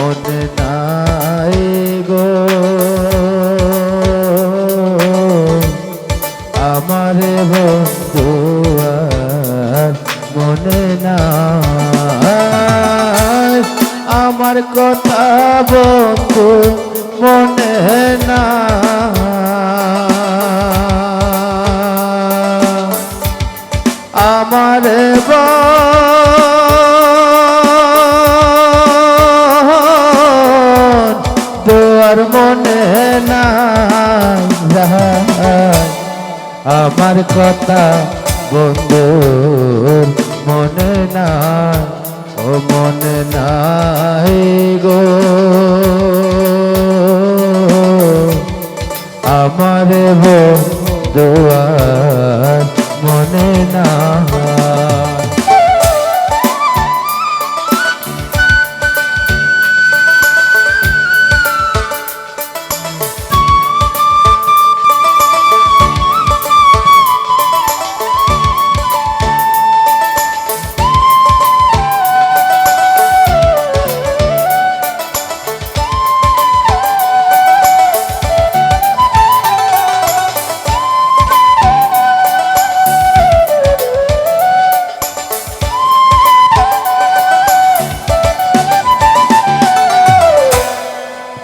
মনে নাই গো। আমারে বন্ধু মনে নাই। আমার কথা বন্ধু মনে না আমার তোর আমার কথা বন্ধু মনে না ও মনে নাই গো। আমার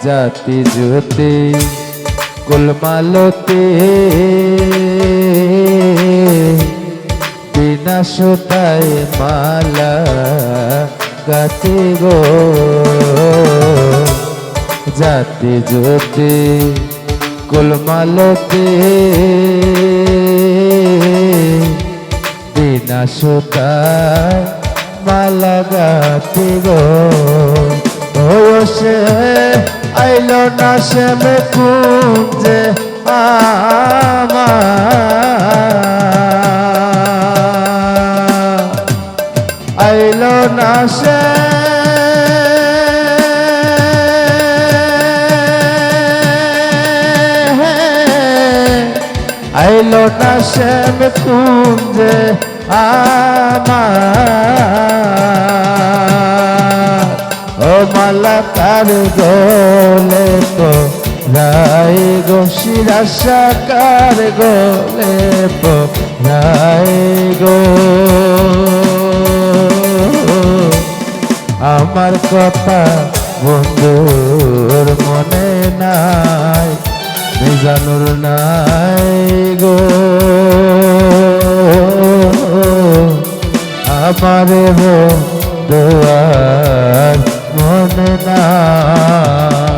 জাতি জ্যোতি কুলমালতে বিনা সুতায় মালা গাতে গো। জাতি জ্যোতি কুলমালতে বিনা সুতায় মালা গাতে গো। সে আইলো না সে মে কুঞ্জে আইলো না সে আইলো না সে মে কুঞ্জে আমার। ও মালাকার গোলে তো রাই গো শিরা সাকার গোলে তো রাই গো। আমার কথা বন্ধুর মনে নাই, মিজানুর নাই গো। আমার বন্ধুয়ার মনে নাই আমারে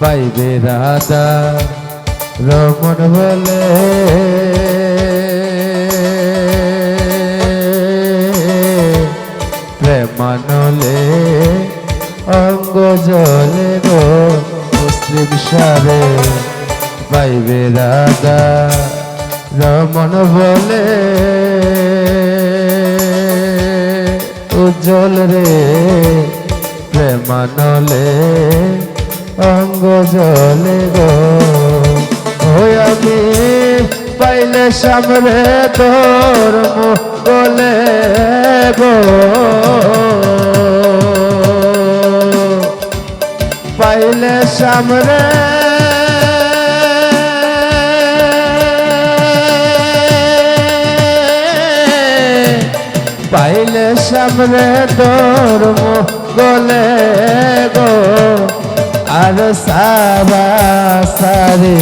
পাইবে রাধা রমন বলে। প্রেমানলে অঙ্গ জলে মুসলিম সারে। পাইবে রাধা রমন বলে। উজ্জ্বল রে, প্রেমানলে অঙ্গ জলে গো। আমি পাইলে সামনে তোর গলে গো। পাইলে সামনে পাইলে সামনে তোর গলে আর সারা সারে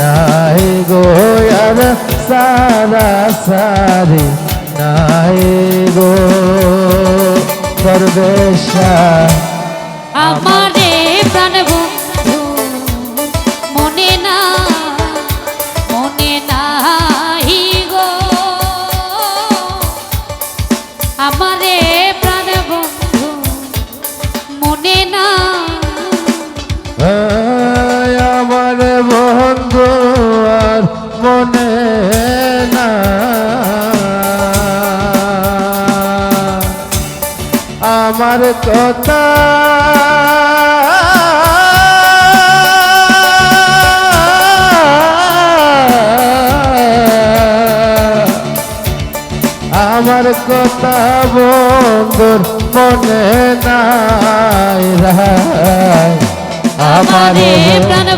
নাই গো আর সারা সারে নাই গো। সর্বেশা আমারে আমার কথা। আমার কথা বন্ধুর মনে নাই আমারে প্রাণ